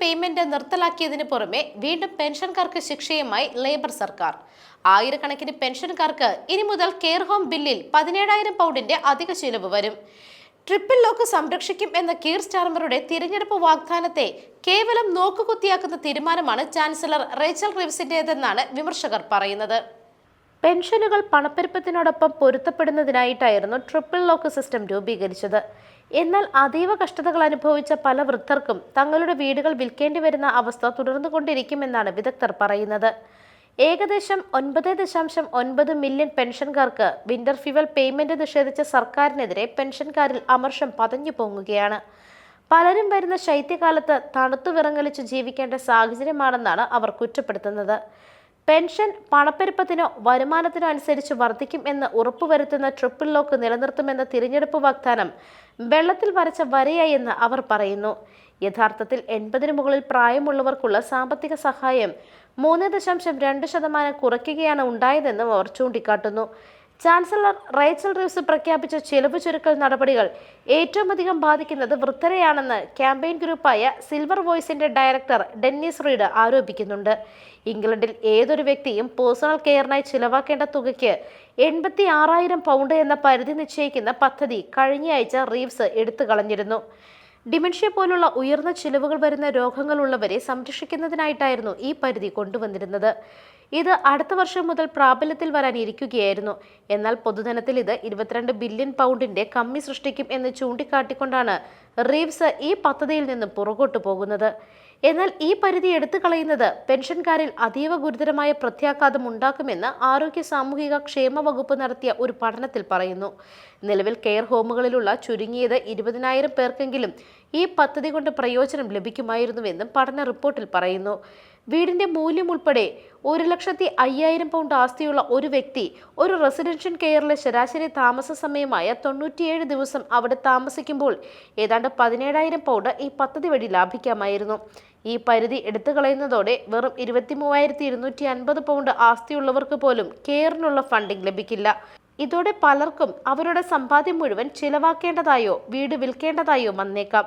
Payment നിർത്തലാക്കിയതിനു പുറമെ വീണ്ടും പെൻഷൻകാർക്ക് ശിക്ഷയുമായി labour സർക്കാർ. ആയിരക്കണക്കിന് പെൻഷൻകാർക്ക് ഇനി മുതൽ കെയർ ഹോം ബില്ലിൽ പതിനേഴായിരം പൗണ്ടിന്റെ അധിക ചിലവ് വരും. ട്രിപ്പിൾ ലോക്ക് സംരക്ഷിക്കും എന്ന കീർ സ്റ്റാർമറുടെ തിരഞ്ഞെടുപ്പ് വാഗ്ദാനത്തെ കേവലം നോക്കുകുത്തിയാക്കുന്ന തീരുമാനമാണ് ചാൻസലർ റേച്ചൽ റിവ്സിന്റേതെന്നാണ് വിമർശകർ പറയുന്നത്. പെൻഷനുകൾ പണപ്പെരുപ്പത്തിനോടൊപ്പം പൊരുത്തപ്പെടുന്നതിനായിട്ടായിരുന്നു ട്രിപ്പിൾ ലോക്ക് സിസ്റ്റം രൂപീകരിച്ചത്. എന്നാൽ അതീവ കഷ്ടതകൾ അനുഭവിച്ച പല വൃദ്ധർക്കും തങ്ങളുടെ വീടുകൾ വിൽക്കേണ്ടി വരുന്ന അവസ്ഥ തുടർന്നുകൊണ്ടിരിക്കുമെന്നാണ് വിദഗ്ധർ പറയുന്നത്. ഏകദേശം ഒൻപത് ദശാംശം ഒൻപത് മില്യൺ പെൻഷൻകാർക്ക് വിന്റർ ഫ്യൂവൽ പേയ്മെന്റ് നിഷേധിച്ച സർക്കാരിനെതിരെ പെൻഷൻകാരിൽ അമർഷം പതഞ്ഞു പൊങ്ങുകയാണ്. പലരും വരുന്ന ശൈത്യകാലത്ത് തണുത്തു വിറങ്ങലിച്ച് ജീവിക്കേണ്ട സാഹചര്യമാണെന്നാണ് അവർ കുറ്റപ്പെടുത്തുന്നത്. പെൻഷൻ പണപ്പെരുപ്പത്തിനോ വരുമാനത്തിനോ അനുസരിച്ച് വർദ്ധിക്കും എന്ന് ഉറപ്പുവരുത്തുന്ന ട്രിപ്പിൾ ലോക്ക് നിലനിർത്തുമെന്ന തിരഞ്ഞെടുപ്പ് വാഗ്ദാനം വെള്ളത്തിൽ വരച്ച വരയായെന്ന് അവർ പറയുന്നു. യഥാർത്ഥത്തിൽ എൺപതിനു മുകളിൽ പ്രായമുള്ളവർക്കുള്ള സാമ്പത്തിക സഹായം മൂന്ന് ദശാംശം രണ്ട് ശതമാനം കുറയ്ക്കുകയാണ് ഉണ്ടായതെന്നും അവർ ചൂണ്ടിക്കാട്ടുന്നു. ചാൻസലർ റേച്ചൽ റീവ്സ് പ്രഖ്യാപിച്ച ചെലവ് ചുരുക്കൽ നടപടികൾ ഏറ്റവും അധികം ബാധിക്കുന്നത് വൃദ്ധരെയാണെന്ന് ക്യാമ്പയിൻ ഗ്രൂപ്പായ സിൽവർ വോയിസിന്റെ ഡയറക്ടർ ഡെന്നിസ് റീഡ് ആരോപിക്കുന്നുണ്ട്. ഇംഗ്ലണ്ടിൽ ഏതൊരു വ്യക്തിയും പേഴ്സണൽ കെയറിനായി ചിലവാക്കേണ്ട തുകയ്ക്ക് എൺപത്തി ആറായിരം പൗണ്ട് എന്ന പരിധി നിശ്ചയിക്കുന്ന പദ്ധതി കഴിഞ്ഞയാഴ്ച റീവ്സ് എടുത്തു കളഞ്ഞിരുന്നു. ഡിമെൻഷ്യ പോലുള്ള ഉയർന്ന ചിലവുകൾ വരുന്ന രോഗങ്ങളുള്ളവരെ സംരക്ഷിക്കുന്നതിനായിട്ടായിരുന്നു ഈ പരിധി കൊണ്ടുവന്നിരുന്നത്. ഇത് അടുത്ത വർഷം മുതൽ പ്രാബല്യത്തിൽ വരാനിരിക്കുകയായിരുന്നു. എന്നാൽ പൊതുധനത്തിൽ ഇത് ഇരുപത്തിരണ്ട് ബില്യൺ പൗണ്ടിന്റെ കമ്മി സൃഷ്ടിക്കും എന്ന് ചൂണ്ടിക്കാട്ടിക്കൊണ്ടാണ് റീവ്സ് ഈ പദ്ധതിയിൽ നിന്ന് പുറകോട്ട് പോകുന്നത്. എന്നാൽ ഈ പരിധി എടുത്തു കളയുന്നത് പെൻഷൻകാരിൽ അതീവ ഗുരുതരമായ പ്രത്യാഘാതം ഉണ്ടാക്കുമെന്ന് ആരോഗ്യ സാമൂഹിക ക്ഷേമ വകുപ്പ് നടത്തിയ ഒരു പഠനത്തിൽ പറയുന്നു. നിലവിൽ കെയർ ഹോമുകളിലുള്ള ചുരുങ്ങിയത് ഇരുപതിനായിരം പേർക്കെങ്കിലും ഈ പദ്ധതി കൊണ്ട് പ്രയോജനം ലഭിക്കുമായിരുന്നുവെന്നും പഠന റിപ്പോർട്ടിൽ പറയുന്നു. വീടിന്റെ മൂല്യം ഉൾപ്പെടെ ഒരു ലക്ഷത്തി അയ്യായിരം പൗണ്ട് ആസ്തിയുള്ള ഒരു വ്യക്തി ഒരു റെസിഡൻഷ്യൽ കെയറിലെ ശരാശരി താമസ സമയമായ തൊണ്ണൂറ്റിയേഴ് ദിവസം അവിടെ താമസിക്കുമ്പോൾ ഏതാണ്ട് പതിനേഴായിരം പൗണ്ട് ഈ പദ്ധതി വഴി ലാഭിക്കാമായിരുന്നു. ഈ പരിധി എടുത്തു കളയുന്നതോടെ വെറും ഇരുപത്തി മൂവായിരത്തി ഇരുന്നൂറ്റി അൻപത് പൗണ്ട് ആസ്തിയുള്ളവർക്ക് പോലും കെയറിനുള്ള ഫണ്ടിംഗ് ലഭിക്കില്ല. ഇതോടെ പലർക്കും അവരുടെ സമ്പാദ്യം മുഴുവൻ ചിലവാക്കേണ്ടതായോ വീട് വിൽക്കേണ്ടതായോ വന്നേക്കാം.